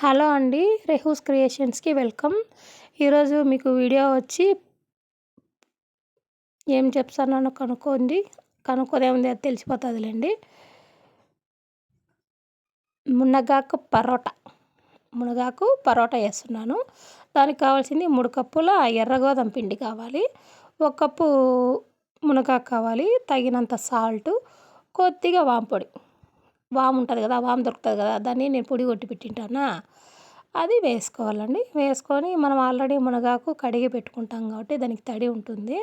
Hello అండి రెహూస్ క్రియేషన్స్కి welcome. ఈరోజు మీకు వీడియో వచ్చి ఏం చెప్తానో కనుక్కోండి. కనుక్కోదేముంది అది తెలిసిపోతుందిలేండి. మునగాకు పరోటా. మునగాకు పరోటా వేస్తున్నాను. దానికి కావాల్సింది మూడు కప్పుల ఎర్ర గోధుమ పిండి కావాలి. ఒక కప్పు మునగాకు కావాలి తగినంత సాల్ట్ కొద్దిగా వాంపొడి. వాము ఉంటుంది కదా వాము దొరుకుతుంది కదా దాన్ని నేను పొడి కొట్టి పెట్టింటానా? అది వేసుకోవాలండి. వేసుకొని మనం ఆల్రెడీ మునగాకు కడిగి పెట్టుకుంటాం కాబట్టి దానికి తడి ఉంటుంది.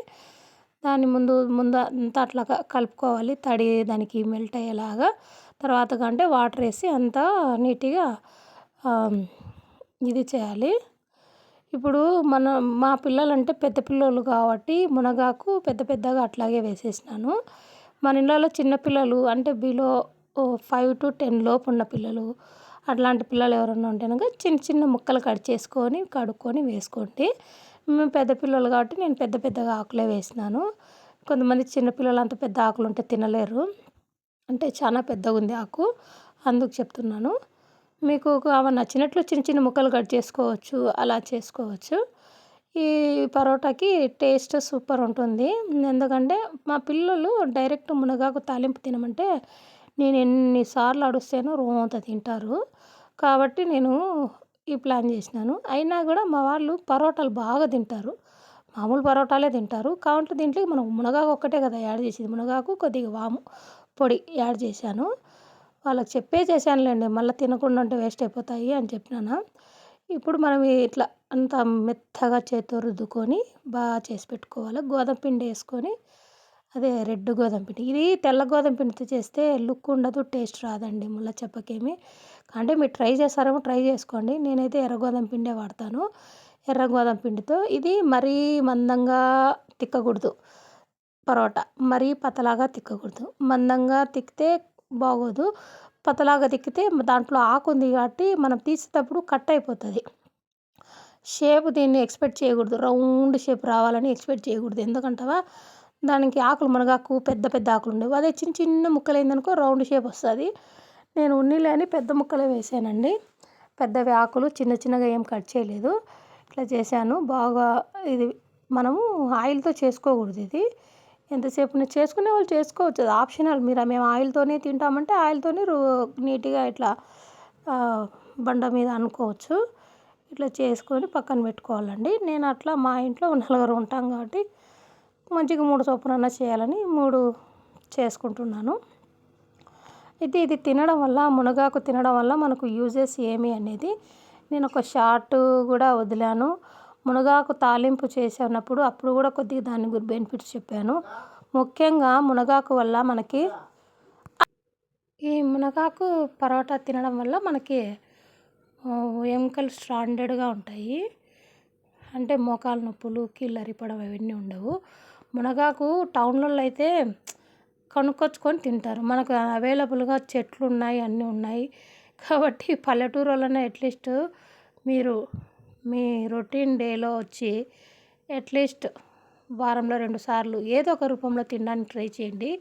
దాన్ని ముందు ముందు అంతా అట్లా కలుపుకోవాలి. తడి దానికి మెల్ట్ అయ్యేలాగా. తర్వాత కంటే వాటర్ వేసి అంతా నీట్గా ఇది చేయాలి. ఇప్పుడు మన మా పిల్లలంటే పెద్ద పిల్లలు కాబట్టి మునగాకు పెద్ద పెద్దగా అట్లాగే వేసేసినాను. మన ఇళ్ళలో చిన్నపిల్లలు అంటే బిలో ఫైవ్ టు టెన్ లోపు ఉన్న పిల్లలు అట్లాంటి పిల్లలు ఎవరైనా ఉంటే కనుక చిన్న చిన్న ముక్కలు కట్ చేసుకొని కడుక్కొని వేసుకోండి. మేము పెద్ద పిల్లలు కాబట్టి నేను పెద్ద పెద్దగా ఆకులే వేసినాను. కొంతమంది చిన్నపిల్లలు అంత పెద్ద ఆకులు ఉంటే తినలేరు. అంటే చాలా పెద్దగా ఉంది ఆకు అందుకు చెప్తున్నాను. మీకు అవి నచ్చినట్లు చిన్న చిన్న ముక్కలు కట్ చేసుకోవచ్చు అలా చేసుకోవచ్చు. ఈ పరోటాకి టేస్ట్ సూపర్ ఉంటుంది. ఎందుకంటే మా పిల్లలు డైరెక్ట్ మునగాకు తాలింపు తినమంటే నేను ఎన్నిసార్లు అడుస్తేనో రోంత తింటారు. కాబట్టి నేను ఈ ప్లాన్ చేసినాను. అయినా కూడా మా వాళ్ళు పరోటాలు బాగా తింటారు. మామూలు పరోటాలే తింటారు. కాబట్టి దీంట్లో మనం మునగాకు ఒక్కటే కదా యాడ్ చేసేది. మునగాకు కొద్దిగా వాము పొడి యాడ్ చేశాను. వాళ్ళకి చెప్పే చేశానులేండి. మళ్ళీ తినకుండా ఉంటే వేస్ట్ అయిపోతాయి అని చెప్పినాను. ఇప్పుడు మనం ఇట్లా అంత మెత్తగా చేతితో రుద్దుకొని బాగా చేసి పెట్టుకోవాలి. గోధుమ పిండి వేసుకొని అదే రెడ్ గోధుమ పిండి. ఇది తెల్ల గోధుమ పిండితో చేస్తే లుక్ ఉండదు టేస్ట్ రాదండి ముళ్ళ చెప్పకేమి. అంటే మీరు ట్రై చేస్తారేమో ట్రై చేసుకోండి. నేనైతే ఎర్ర గోధుమ పిండే వాడతాను. ఎర్ర గోధుమ పిండితో ఇది మరీ మందంగా తిక్కకూడదు. పరోటా మరీ పతలాగా తిక్కకూడదు. మందంగా తిక్కితే బాగోదు. పతలాగా తిక్కితే దాంట్లో ఆకు ఉంది కాబట్టి మనం తీసేటప్పుడు కట్ అయిపోతుంది. షేప్ దీన్ని ఎక్స్పెక్ట్ చేయకూడదు. రౌండ్ షేప్ రావాలని ఎక్స్పెక్ట్ చేయకూడదు. ఎందుకంటవా? దానికి ఆకులు మునగాకు పెద్ద పెద్ద ఆకులు ఉండేవి. అదే చిన్న చిన్న ముక్కలు అయిందనుకో రౌండ్ షేప్ వస్తుంది. నేను ఉన్నిలేని పెద్ద ముక్కలే వేసానండి. పెద్దవి ఆకులు చిన్న చిన్నగా ఏం కట్ చేయలేదు. ఇట్లా చేశాను. బాగా ఇది మనము ఆయిల్తో చేసుకోకూడదు ఇది. ఎంతసేపు చేసుకునే వాళ్ళు చేసుకోవచ్చు. అది ఆప్షనల్. మీరు మేము ఆయిల్తోనే తింటామంటే ఆయిల్తోనే నీట్గా ఇట్లా బండ మీద అనుకోవచ్చు. ఇట్లా చేసుకొని పక్కన పెట్టుకోవాలండి. నేను అట్లా మా ఇంట్లో నలుగురు ఉంటాం కాబట్టి మంచిగా మూడు చొప్పున చేయాలని మూడు చేసుకుంటున్నాను. అయితే ఇది తినడం వల్ల మునగాకు తినడం వల్ల మనకు యూజెస్ ఏమి అనేది నేను ఒక షార్ట్ కూడా వదిలాను. మునగాకు తాలింపు చేసినప్పుడు అప్పుడు కూడా కొద్దిగా దాని గురి బెనిఫిట్స్ చెప్పాను. ముఖ్యంగా మునగాకు వల్ల మనకి ఈ మునగాకు పరోటా తినడం వల్ల మనకి ఎముకలు స్టాండర్డ్గా ఉంటాయి. అంటే మోకాలు నొప్పులు కీళ్ళు అరిపడం అవన్నీ ఉండవు. మునగాకు టౌన్లలో అయితే కొనుక్కొచ్చుకొని తింటారు. మనకు అవైలబుల్గా చెట్లు ఉన్నాయి అన్నీ ఉన్నాయి. కాబట్టి పల్లెటూరు వలన అట్లీస్ట్ మీరు మీ రొటీన్ డేలో వచ్చి అట్లీస్ట్ వారంలో రెండు సార్లు ఏదో ఒక రూపంలో తినడానికి ట్రై చేయండి.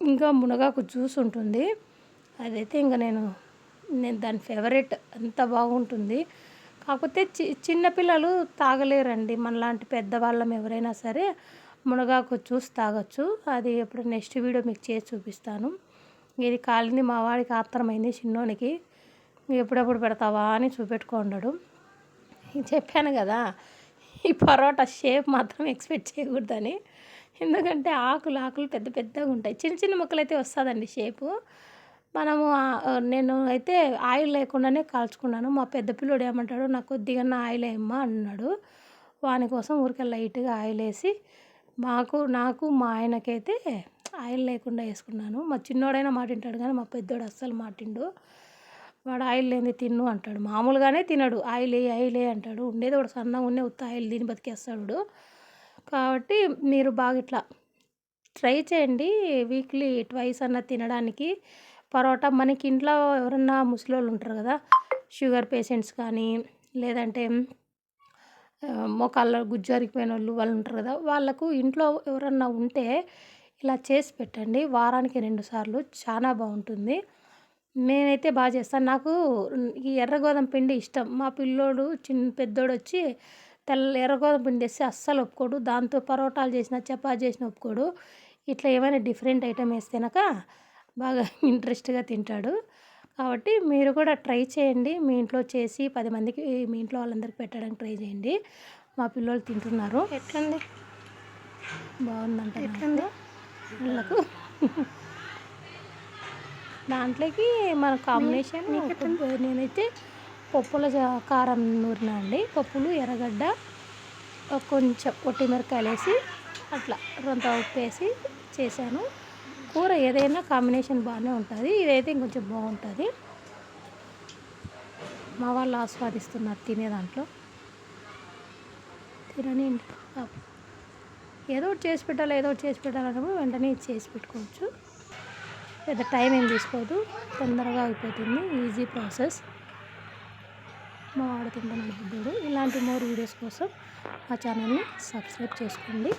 ఇంకా మునగాకు జ్యూస్ ఉంటుంది. అదైతే ఇంకా నేను నేను దాని ఫేవరెట్ అంత బాగుంటుంది. కాకపోతే చి చిన్నపిల్లలు తాగలేరండి. మనలాంటి పెద్దవాళ్ళం ఎవరైనా సరే మునగాకు జ్యూస్ తాగొచ్చు. అది ఎప్పుడు నెక్స్ట్ వీడియో మీకు చేసి చూపిస్తాను. ఇది కాలింది మా వాడికి ఆత్రమైంది చిన్నోనికి. ఎప్పుడెప్పుడు పెడతావా అని చూపెట్టుకున్నాడు చెప్పాను కదా ఈ పరోటా షేప్ మాత్రం ఎక్స్పెక్ట్ చేయకూడదని. ఎందుకంటే ఆకులు ఆకులు పెద్ద పెద్దగా ఉంటాయి. చిన్న చిన్న ముక్కలు అయితే వస్తుందండి షేపు. మనము నేను అయితే ఆయిల్ లేకుండానే కాల్చుకున్నాను. మా పెద్ద పిల్లోడు ఏమంటాడు నాకు కొద్దిగా ఆయిల్ వేయమ్మా అన్నాడు. వాని కోసం ఊరికే లైట్గా ఆయిల్ వేసి మాకు నాకు మా ఆయనకైతే ఆయిల్ లేకుండా వేసుకున్నాను. మా చిన్నోడైనా మాటింటాడు కానీ మా పెద్దోడు అస్సలు మాటిండు. వాడు ఆయిల్ లేని తిన్ను అంటాడు. మామూలుగానే తినడు. ఆయిల్ వేయి ఆయిల్ వేయి అంటాడు. ఉండేది ఒక సన్నగా ఉండే ఉత్త ఆయిల్ దీని బతికేస్తాడు కాబట్టి మీరు బాగా ఇట్లా ట్రై చేయండి. వీక్లీ ట్వైస్ అన్న తినడానికి పరోటా మనకి ఇంట్లో ఎవరన్నా ముసలోళ్ళు ఉంటారు కదా షుగర్ పేషెంట్స్ కానీ లేదంటే మోకాళ్ళ గుజ్జరిగిపోయిన వాళ్ళు వాళ్ళు ఉంటారు కదా వాళ్ళకు ఇంట్లో ఎవరన్నా ఉంటే ఇలా చేసి పెట్టండి. వారానికి రెండు సార్లు చాలా బాగుంటుంది. నేనైతే బాగా చేస్తాను. నాకు ఈ ఎర్ర గోధుమ పిండి ఇష్టం. మా పిల్లోడు చిన్న పెద్దోడు వచ్చి తెల్ల ఎర్రగోధుమ పిండి వేస్తే అస్సలు ఒప్పుకోడు. దాంతో పరోటాలు చేసిన చపాతి చేసిన ఒప్పుకోడు. ఇట్లా ఏమైనా డిఫరెంట్ ఐటమ్ వేస్తేనక బాగా ఇంట్రెస్ట్గా తింటాడు. కాబట్టి మీరు కూడా ట్రై చేయండి. మీ ఇంట్లో చేసి పది మందికి మీ ఇంట్లో వాళ్ళందరికీ పెట్టడానికి ట్రై చేయండి. మా పిల్లలు తింటున్నారు. ఎట్లుంది? బాగుందంట ఎట్లుంది? వాళ్ళకు దాంట్లోకి మన కాంబినేషన్ నేనైతే పప్పుల కారం నూరినా అండి. పప్పులు ఎర్రగడ్డ కొంచెం ఒట్టి మిరకాయలు వేసి అట్లా రొంత ఉప్పు వేసి చేశాను. కూర ఏదైనా కాంబినేషన్ బాగానే ఉంటుంది. ఇదైతే ఇంకొంచెం బాగుంటుంది. మా వాళ్ళు ఆస్వాదిస్తున్నారు తినే దాంట్లో. తినని ఏదో ఒకటి చేసి పెట్టాలి ఏదో ఒకటి చేసి పెట్టాలన్నప్పుడు వెంటనే చేసి పెట్టుకోవచ్చు. పెద్ద టైం ఏం తీసుకోదు. తొందరగా అయిపోతుంది. Easy process. మా వాడు తింటున్నాడు ఇలాంటి మోర్ వీడియోస్ కోసం మా ఛానల్ని సబ్స్క్రైబ్ చేసుకోండి.